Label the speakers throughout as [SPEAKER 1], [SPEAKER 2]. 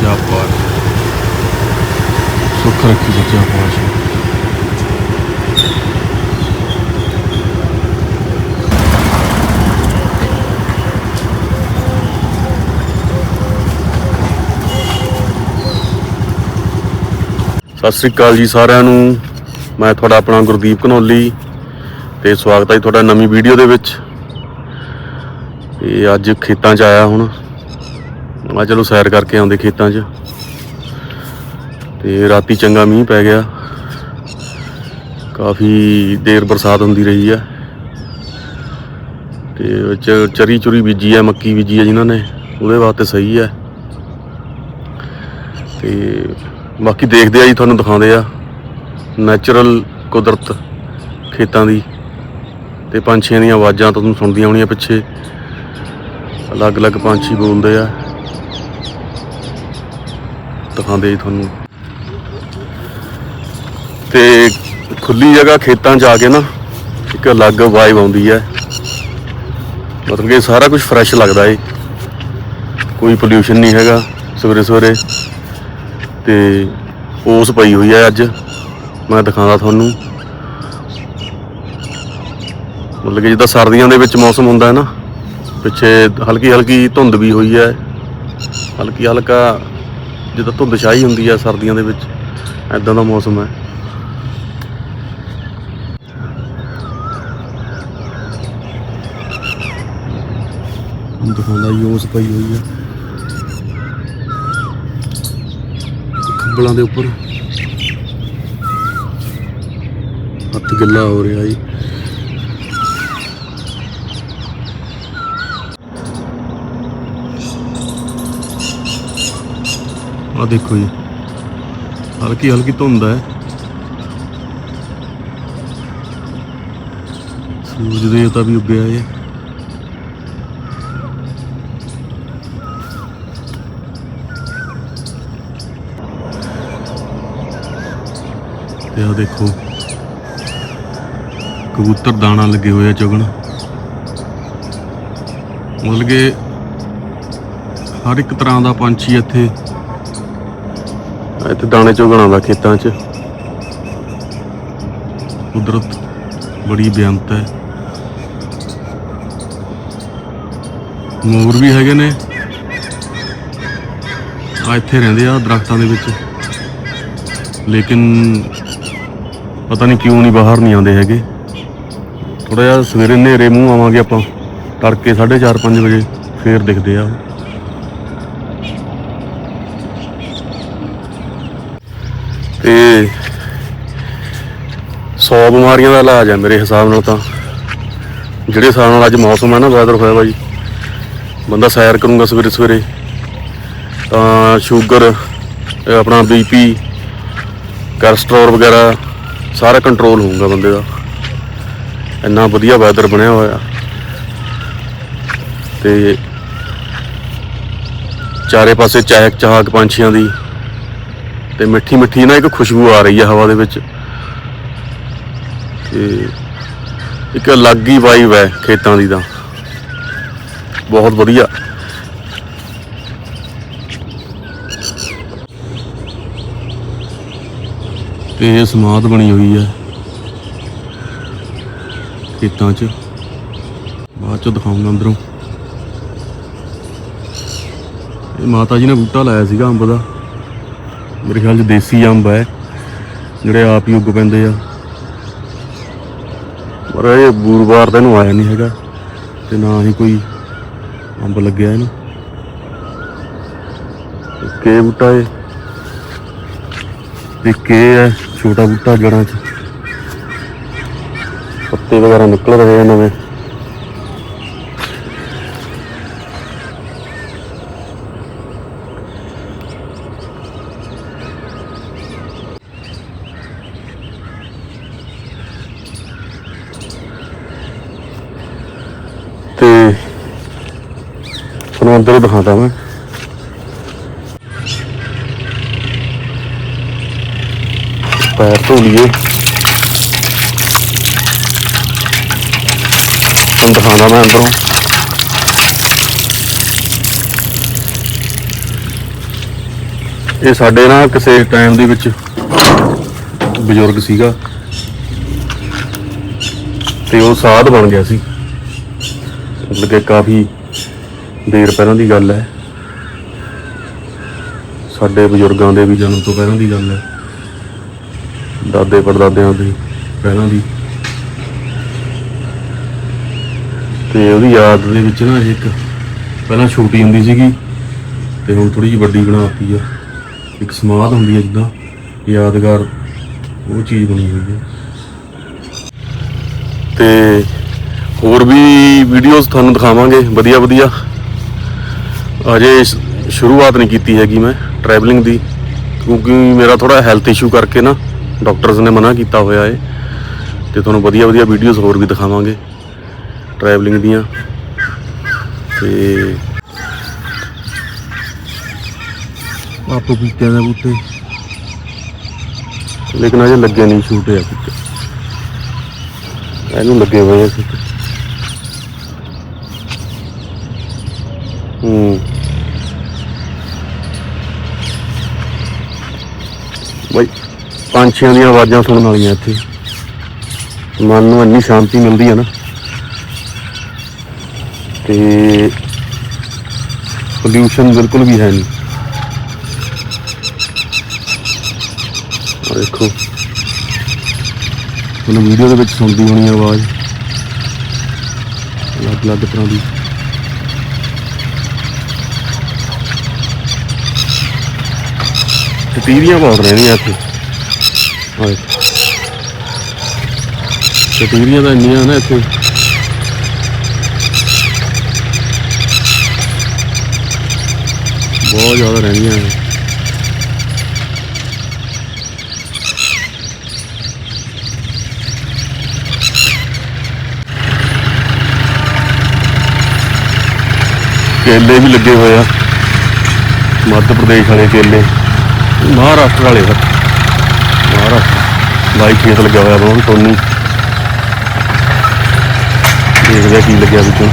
[SPEAKER 1] ਸੱਚਾ ਪਾਤਸ਼ਾਹ ਸੁੱਖ ਰੱਖੀ ਸੱਚਾ ਪਾਤਸ਼ਾਹ ਸਤਿ ਸ੍ਰੀ ਅਕਾਲ ਜੀ ਸਾਰਿਆਂ ਨੂੰ। ਮੈਂ ਤੁਹਾਡਾ ਆਪਣਾ ਗੁਰਦੀਪ ਘਨੌਲੀ ਤੇ ਸਵਾਗਤ ਹੈ ਜੀ ਤੁਹਾਡਾ ਨਵੀਂ ਵੀਡੀਓ ਦੇ ਵਿੱਚ। ਤੇ ਅੱਜ ਖੇਤਾਂ 'ਚ ਆਇਆ ਹੁਣ। ਮੈਂ ਚਲੋ ਸੈਰ ਕਰਕੇ ਆਉਂਦੇ ਖੇਤਾਂ 'ਚ। ਤੇ ਰਾਤੀ ਚੰਗਾ ਮੀਂਹ ਪੈ ਗਿਆ। ਕਾਫੀ ਦੇਰ ਬਰਸਾਤ ਹੁੰਦੀ ਰਹੀ ਹੈ ਤੇ ਵਿੱਚ ਚਰੀ ਚੁਰੀ ਬੀਜੀ ਹੈ ਮੱਕੀ ਬੀਜੀ ਹੈ ਜਿਨ੍ਹਾਂ ਨੇ, ਉਹਦੇ ਵਾਸਤੇ ਸਹੀ ਹੈ ਤੇ ਬਾਕੀ ਦੇਖਦੇ ਆ ਜੀ, ਤੁਹਾਨੂੰ ਦਿਖਾਉਂਦੇ ਆ। ਨੈਚੁਰਲ ਕੁਦਰਤ ਖੇਤਾਂ ਦੀ। ਤੇ ਪੰਛੀਆਂ ਦੀਆਂ ਆਵਾਜ਼ਾਂ ਤੁਹਾਨੂੰ ਸੁਣਦੀਆਂ ਹੋਣੀਆਂ ਪਿੱਛੇ। ਅਲੱਗ-ਅਲੱਗ ਪੰਛੀ ਬੋਲਦੇ ਆ। ਦਿਖਾਉਂਦੇ ਜੀ ਤੁਹਾਨੂੰ। ਤੇ ਖੁੱਲੀ ਜਗ੍ਹਾ ਖੇਤਾਂ 'ਚ ਆ ਕੇ ਨਾ ਇੱਕ ਅਲੱਗ ਵਾਈਬ ਆਉਂਦੀ ਹੈ। ਮਤਲਬ ਕਿ ਸਾਰਾ ਕੁਝ ਫਰੈਸ਼ ਲੱਗਦਾ ਏ। ਕੋਈ ਪੋਲਿਊਸ਼ਨ ਨਹੀਂ ਹੈਗਾ ਸਵੇਰੇ ਸਵੇਰੇ। ਤੇ ਓਸ ਪਈ ਹੋਈ ਹੈ ਅੱਜ। ਮੈਂ ਦਿਖਾਉਂਦਾ ਤੁਹਾਨੂੰ। ਮਤਲਬ ਕਿ ਜਿੱਦਾਂ ਸਰਦੀਆਂ ਦੇ ਵਿੱਚ ਮੌਸਮ ਹੁੰਦਾ ਹੈ ਨਾ। ਪਿੱਛੇ ਹਲਕੀ ਹਲਕੀ ਧੁੰਦ ਵੀ ਹੋਈ ਹੈ। ਹਲਕੀ ਹਲਕਾ ਜਿੱਦਾਂ ਧੁੰਦ ਛਾਈ ਹੁੰਦੀ ਹੈ ਸਰਦੀਆਂ ਦੇ ਵਿੱਚ ਐਦਾਂ ਦਾ ਮੌਸਮ ਹੈ। ਹੁਣ ਦਿਖਾਉਂਦਾ ਜੀ ਪਈ ਹੋਈ ਹੈ ਖੰਬਲਾਂ ਦੇ ਉੱਪਰ। ਹੱਥ ਗਿੱਲਾ ਹੋ ਰਿਹਾ ਜੀ। ਆ ਦੇਖੋ ਜੀ। ਹਲਕੀ ਹਲਕੀ ਧੁੰਦ ਹੈ। ਸੂਰਜ ਦੇਵਤਾ ਵੀ ਉੱਗਿਆ ਹੈ ਤੇ ਆ ਦੇਖੋ। ਕਬੂਤਰ ਦਾਣਾ ਲੱਗੇ ਹੋਏ ਆ ਚੁਗਣ। ਮਤਲਬ ਕਿ ਹਰ ਇੱਕ ਤਰ੍ਹਾਂ ਦਾ ਪੰਛੀ ਇੱਥੇ ਇੱਥੇ ਦਾਣੇ ਚੁਗਣ ਆਉਂਦਾ ਖੇਤਾਂ 'ਚ। ਕੁਦਰਤ ਬੜੀ ਬੇਅੰਤ ਹੈ। ਮੋਰ ਵੀ ਹੈਗੇ ਨੇ। ਆ ਇੱਥੇ ਰਹਿੰਦੇ ਆ ਦਰਖਤਾਂ ਦੇ ਵਿੱਚ। ਲੇਕਿਨ ਪਤਾ ਨਹੀਂ ਕਿਉਂ ਨਹੀਂ ਬਾਹਰ ਨਹੀਂ ਆਉਂਦੇ ਹੈਗੇ। ਥੋੜਾ ਜਿਹਾ ਸਵੇਰੇ ਹਨੇਰੇ ਮੂੰਹ ਆਵਾਂਗੇ ਆਪਾਂ। ਤੜਕੇ 4:30 5 ਵਜੇ ਫੇਰ ਦਿਖਦੇ ਆ। ਤੇ 100 ਬਿਮਾਰੀਆਂ ਦਾ ਇਲਾਜ ਹੈ ਮੇਰੇ ਹਿਸਾਬ ਨਾਲ ਤਾਂ। ਜਿਹੜੇ ਹਿਸਾਬ ਨਾਲ ਅੱਜ ਮੌਸਮ ਹੈ ਨਾ ਵੈਦਰ ਹੋਇਆ ਵਾ ਜੀ ਬੰਦਾ ਸੈਰ ਕਰੂੰਗਾ ਸਵੇਰੇ ਸਵੇਰੇ। ਤਾਂ ਸ਼ੂਗਰ ਇਹ ਆਪਣਾ ਬੀਪੀ ਕੋਲੇਸਟ੍ਰੋਲ ਵਗੈਰਾ, ਸਾਰਾ ਕੰਟਰੋਲ ਹੋਊਗਾ ਬੰਦੇ ਦਾ। ਇੰਨਾ ਵਧੀਆ ਵੈਦਰ ਬਣਿਆ ਹੋਇਆ। ਤੇ ਚਾਰੇ ਪਾਸੇ ਚਾਹਕ ਚਹਾਕ ਪੰਛੀਆਂ ਦੀ ਤੇ ਮਿੱਠੀ ਮਿੱਠੀ ਨਾ ਇੱਕ ਖੁਸ਼ਬੂ ਆ ਰਹੀ ਹੈ ਹਵਾ ਦੇ ਵਿੱਚ। ਤੇ ਇੱਕ ਅਲੱਗ ਹੀ ਵਾਈਬ ਹੈ ਖੇਤਾਂ ਦੀ ਤਾਂ। ਬਹੁਤ ਵਧੀਆ। ਤੇ ਇਹ ਸਮਾਧ ਬਣੀ ਹੋਈ ਹੈ। ਖੇਤਾਂ 'ਚ। ਬਾਅਦ 'ਚ ਦਿਖਾਉਂਗਾ ਅੰਦਰੋਂ। ਇਹ ਮਾਤਾ ਜੀ ਨੇ ਬੂਟਾ ਲਾਇਆ ਸੀਗਾ ਅੰਬ ਦਾ। ਮੇਰੇ ਖਿਆਲ 'ਚ ਦੇਸੀ ਅੰਬ ਹੈ, ਜਿਹੜੇ ਆਪ ਹੀ ਉੱਗ ਪੈਂਦੇ ਆ। ਪਰ ਇਹ ਬੂਰਵਾਰ ਤਾਂ ਇਹਨੂੰ ਆਇਆ ਨਹੀਂ ਹੈਗਾ, ਤੇ ਨਾ ਹੀ ਕੋਈ ਅੰਬ ਲੱਗਿਆ ਇਹਨੂੰ। ਇੱਕ ਬੂਟਾ ਇਹ, ਇੱਕ ਕੇ ਹੈ, ਛੋਟਾ ਬੂਟਾ ਜੜਾਂ 'ਚ। ਪੱਤੇ ਵਗੈਰਾ ਨਿਕਲ ਰਹੇ ਆ ਨਵੇਂ। ਤੁਹਾਨੂੰ ਅੰਦਰ ਦਿਖਾਉਂਦਾ ਮੈਂ। ਪੈਰ ਧੋ ਲਈਏ ਤੁਹਾਨੂੰ ਦਿਖਾਉਂਦਾ ਮੈਂ ਅੰਦਰੋਂ। ਇਹ ਸਾਡੇ ਨਾ ਕਿਸੇ ਟਾਈਮ ਦੇ ਵਿੱਚ ਬਜ਼ੁਰਗ ਸੀਗਾ। ਤੇ ਉਹ ਸਾਧ ਬਣ ਗਿਆ ਸੀ। ਮਤਲਬ ਕਿ ਕਾਫੀ ਦੇਰ ਪਹਿਲਾਂ ਦੀ ਗੱਲ ਹੈ। ਸਾਡੇ ਬਜ਼ੁਰਗਾਂ ਦੇ ਵੀ ਜਨਮ ਤੋਂ ਪਹਿਲਾਂ ਦੀ ਗੱਲ ਹੈ। ਦਾਦੇ ਪੜਦਾਦਿਆਂ ਦੀ ਪਹਿਲਾਂ ਦੀ। ਤੇ ਉਹਦੀ ਯਾਦ ਦੇ ਵਿੱਚ ਨਾ ਇੱਕ ਪਹਿਲਾਂ ਛੋਟੀ ਹੁੰਦੀ ਸੀਗੀ ਤੇ ਹੁਣ ਥੋੜੀ ਜਿਹੀ ਵੱਡੀ ਬਣਾਤੀ ਆ। ਇੱਕ ਸਮਾਧ ਹੁੰਦੀ ਹੈ ਜਿੱਦਾਂ ਯਾਦਗਾਰ, ਉਹ ਚੀਜ਼ ਬਣੀ ਹੋਈ ਹੈ ਤੇ ਹੋਰ ਵੀ ਵੀਡੀਓਜ਼ ਤੁਹਾਨੂੰ ਦਿਖਾਵਾਂਗੇ। ਵਧੀਆ ਵਧੀਆ ਅਜੇ ਸ਼ੁਰੂਆਤ ਨਹੀਂ ਕੀਤੀ ਹੈਗੀ ਮੈਂ ਟਰੈਵਲਿੰਗ ਦੀ ਕਿਉਂਕਿ ਮੇਰਾ ਥੋੜਾ ਹੈਲਥ ਇਸ਼ੂ ਕਰਕੇ ਨਾ ਡਾਕਟਰਸ ਨੇ ਮਨਾ ਕੀਤਾ ਹੋਇਆ ਹੈ ਤੇ ਤੁਹਾਨੂੰ ਵਧੀਆ ਵਧੀਆ ਵੀਡੀਓਜ਼ ਹੋਰ ਵੀ ਦਿਖਾਵਾਂਗੇ ਟਰੈਵਲਿੰਗ ਦੀਆਂ ਤੇ ਆਪੋ ਪੀਤਿਆਂ ਦੇ ਬੂਟੇ। ਲੇਕਿਨ ਅਜੇ ਲੱਗੇ ਨਹੀਂ ਛੂਟੇ ਆ ਇਹਨੂੰ ਲੱਗੇ ਹੋਏ ਆ ਛੂਟੇ ਹੂੰ ਬਈ, ਪੰਛੀਆਂ ਦੀਆਂ ਆਵਾਜ਼ਾਂ ਸੁਣਨ ਵਾਲੀਆਂ ਇੱਥੇ। ਮਨ ਨੂੰ ਇੰਨੀ ਸ਼ਾਂਤੀ ਮਿਲਦੀ ਹੈ ਨਾ। ਤੇ ਪੋਲਿਊਸ਼ਨ ਬਿਲਕੁਲ ਵੀ ਹੈ ਨਹੀਂ। ਦੇਖੋ। ਤੁਹਾਨੂੰ ਵੀਡੀਓ ਦੇ ਵਿੱਚ ਸੁਣਦੀ ਹੋਣੀ ਆਵਾਜ਼। ਅਲੱਗ ਅਲੱਗ ਤਰ੍ਹਾਂ ਦੀ। ਤੀਰੀਆਂ ਬਹੁਤ ਰਹਿੰਦੀਆਂ ਇੱਥੇ ਹਾਂ ਤੀਰੀਆਂ ਤਾਂ ਇੰਨੀਆਂ ਨਾ ਇੱਥੇ ਬਹੁਤ ਜ਼ਿਆਦਾ ਰਹਿੰਦੀਆਂ ਨੇ ਕੇਲੇ ਵੀ ਲੱਗੇ ਹੋਏ ਆ ਮੱਧ ਪ੍ਰਦੇਸ਼ ਵਾਲੇ ਕੇਲੇ ਮਹਾਰਾਸ਼ਟਰ ਵਾਲੇ ਸਰ ਮਹਾਰਾਸ਼ਟਰ। ਬਾਈ ਖੇਤ ਲੱਗਿਆ ਹੋਇਆ ਬਹੁਤ ਟੋਨੀ ਦੇਖਦੇ ਆ ਕੀ ਲੱਗਿਆ ਵਿੱਚੋਂ।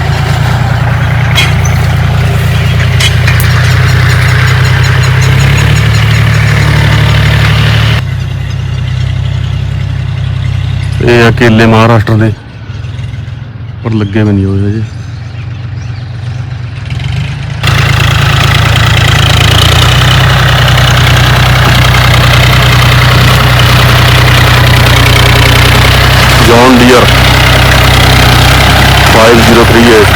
[SPEAKER 1] ਇਹ ਆ ਕੇਲੇ ਮਹਾਰਾਸ਼ਟਰ ਦੇ। ਪਰ ਲੱਗੇ ਵੀ ਨਹੀਂ ਹੋਏ ਅਜੇ ਜੌਨ ਡੀਅਰ 5038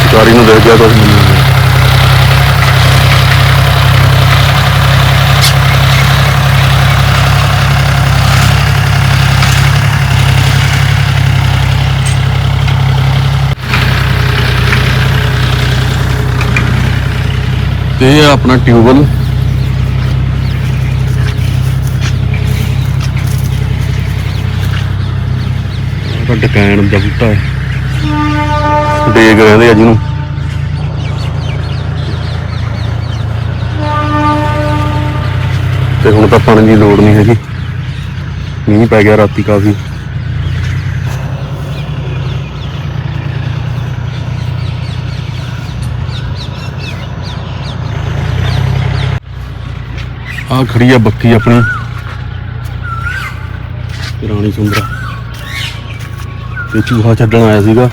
[SPEAKER 1] ਸ਼ਿਕਾਰੀ ਨੂੰ ਦੇਖ ਗਿਆ ਕੁਝ ਨਹੀਂ ਤੇ ਇਹ ਆ ਆਪਣਾ ਟਿਊਬਲ ਉਹਦਾ ਡਕੈਣ ਦਾ ਬੂਟਾ ਹੈ ਡੇਗ ਰਹਿੰਦੇ ਆ ਜਿਹਨੂੰ ਤੇ ਹੁਣ ਤਾਂ ਪਾਣੀ ਦੀ ਲੋੜ ਨਹੀਂ ਹੈਗੀ। ਮੀਂਹ ਪੈ ਗਿਆ ਰਾਤੀ ਕਾਫੀ। ਆ ਖੜੀ ਆ ਬੱਕੀ ਆਪਣੀ। ਰਾਣੀ ਸੁੰਦਰਾ। ਤੇ ਚੂਹਾ ਛੱਡਣ ਆਇਆ ਸੀਗਾ।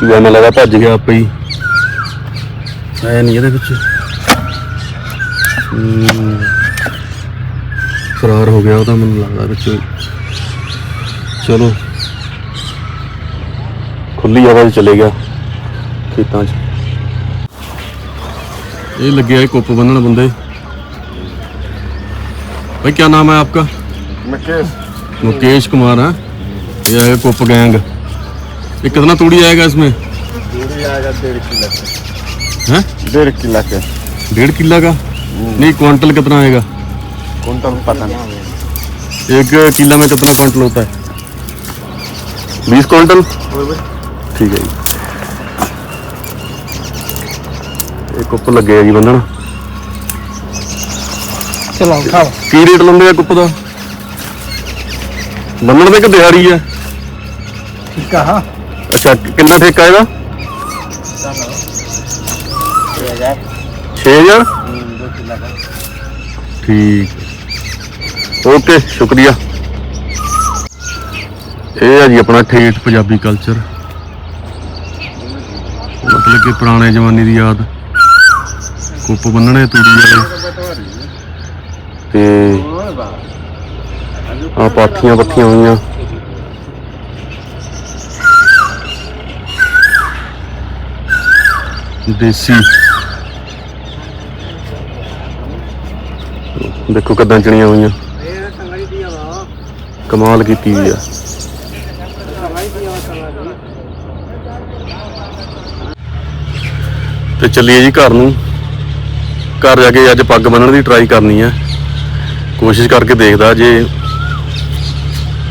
[SPEAKER 1] ਚੂਹਾ ਮੈਨੂੰ ਲੱਗਾ ਭੱਜ ਗਿਆ ਆਪੇ ਹੀ। ਆਇਆ ਨਹੀਂ ਇਹਦੇ ਵਿੱਚ। ਫਰਾਰ ਹੋ ਗਿਆ ਉਹਦਾ ਮੈਨੂੰ ਲੱਗਦਾ ਵਿੱਚ। ਚਲੋ। ਖੁੱਲੀ ਹਵਾ 'ਚ ਚਲੇ ਗਿਆ ਖੇਤਾਂ 'ਚ। ਇਹ ਲੱਗਿਆ ਕੁੱਪ ਬੰਨਣ ਬੰਦੇ। भाई क्या नाम है आपका?
[SPEAKER 2] मुकेश।
[SPEAKER 1] मुकेश कुमार है? ये है कुप गैंग। ये कितना तूड़ी आएगा इसमें?
[SPEAKER 2] तूड़ी आएगा डेढ़ किलो।
[SPEAKER 1] है?
[SPEAKER 2] डेढ़ किला का।
[SPEAKER 1] डेढ़ किला का? नहीं क्वांटल कितना आएगा?
[SPEAKER 2] क्वांटल पता नहीं।
[SPEAKER 1] एक किला में कितना क्वांटल होता है? बीस क्वांटल? हाँ ठीक है जी। एक उप लगे जी बंदना
[SPEAKER 3] ਚਲਾਓ ਖਾਓ।
[SPEAKER 1] ਕੀ ਰੇਟ ਲੰਦੇ ਆ ਕੁੱਪ ਦਾ? ਬੰਨਣ ਦੇ ਕਿ ਦਿਹਾੜੀ ਆ?
[SPEAKER 3] ਠੀਕ ਆ ਹਾਂ।
[SPEAKER 1] ਅੱਛਾ ਕਿੰਨਾ ਠੇਕਾ ਇਹਦਾ? 6000 ਠੀਕ। ਓਕੇ ਸ਼ੁਕਰੀਆ। ਇਹ ਆ ਜੀ ਆਪਣਾ ਠੇਠ ਪੰਜਾਬੀ ਕਲਚਰ ਮਤਲਬ ਕਿ ਪੁਰਾਣੇ ਜ਼ਮਾਨੇ ਦੀ ਯਾਦ। ਕੁੱਪ ਬੰਨਣੇ ਤੂੜੀ ਵਾਲੇ। ਤੇ ਆ ਪਾਥੀਆਂ ਪੱਥੀਆਂ ਹੋਈਆਂ। ਦੇਸੀ। ਦੇਖੋ ਕਿਦਾਂ ਚਣੀਆਂ ਹੋਈਆਂ। ਕਮਾਲ ਕੀਤੀ ਹੋਈ ਆ। ਤੇ ਚੱਲੀਏ ਜੀ ਘਰ ਨੂੰ। ਘਰ ਜਾ ਕੇ ਅੱਜ ਪੱਗ ਬੰਨਣ ਦੀ ਟਰਾਈ ਕਰਨੀ ਆ। ਕੋਸ਼ਿਸ਼ ਕਰਕੇ ਦੇਖਦਾ ਜੇ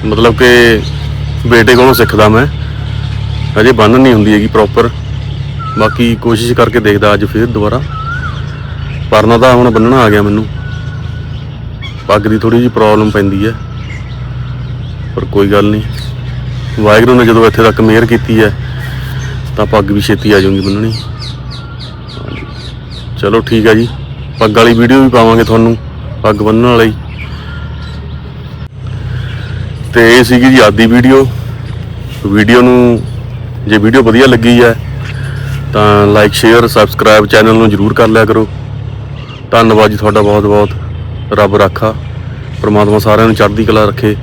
[SPEAKER 1] ਮਤਲਬ ਕਿ ਬੇਟੇ ਕੋਲੋਂ ਸਿੱਖਦਾ ਮੈਂ ਅਜੇ ਬੰਨ ਨਹੀਂ ਹੁੰਦੀ ਹੈਗੀ ਪ੍ਰੋਪਰ ਬਾਕੀ ਕੋਸ਼ਿਸ਼ ਕਰਕੇ ਦੇਖਦਾ ਅੱਜ ਫਿਰ ਦੁਬਾਰਾ। ਪਰਨਾ ਤਾਂ ਹੁਣ ਬੰਨਣਾ ਆ ਗਿਆ ਮੈਨੂੰ। ਪੱਗ ਦੀ ਥੋੜੀ ਜਿਹੀ ਪ੍ਰੋਬਲਮ ਪੈਂਦੀ ਹੈ। ਪਰ ਕੋਈ ਗੱਲ ਨਹੀਂ। ਵਾਹਿਗੁਰੂ ਨੇ ਜਦੋਂ ਇੱਥੇ ਤੱਕ ਮਿਹਰ ਕੀਤੀ ਹੈ, ਤਾਂ ਪੱਗ ਵੀ ਛੇਤੀ ਆ ਜਾਊਗੀ ਬੰਨਣੀ। ਹਾਂਜੀ। ਚਲੋ ਠੀਕ ਹੈ ਜੀ। ਪੱਗ ਵਾਲੀ ਵੀਡੀਓ ਵੀ ਪਾਵਾਂਗੇ ਤੁਹਾਨੂੰ। ਪੱਗ ਬੰਨਣ ਵਾਲੀ ਤੇ ਇਹ ਸੀਗੀ ਜੀ ਆਦੀ ਵੀਡੀਓ। ਵੀਡੀਓ ਨੂੰ ਜੇ ਵੀਡੀਓ ਵਧੀਆ ਲੱਗੀ ਹੈ, ਤਾਂ ਲਾਈਕ ਸ਼ੇਅਰ ਸਬਸਕ੍ਰਾਈਬ ਚੈਨਲ ਨੂੰ ਜਰੂਰ ਕਰ ਲਿਆ ਕਰੋ। ਧੰਨਵਾਦ ਜੀ ਤੁਹਾਡਾ ਬਹੁਤ ਬਹੁਤ ਰੱਬ ਰਾਖਾ। ਪਰਮਾਤਮਾ ਸਾਰਿਆਂ ਨੂੰ ਚੜ੍ਹਦੀ ਕਲਾ ਰੱਖੇ।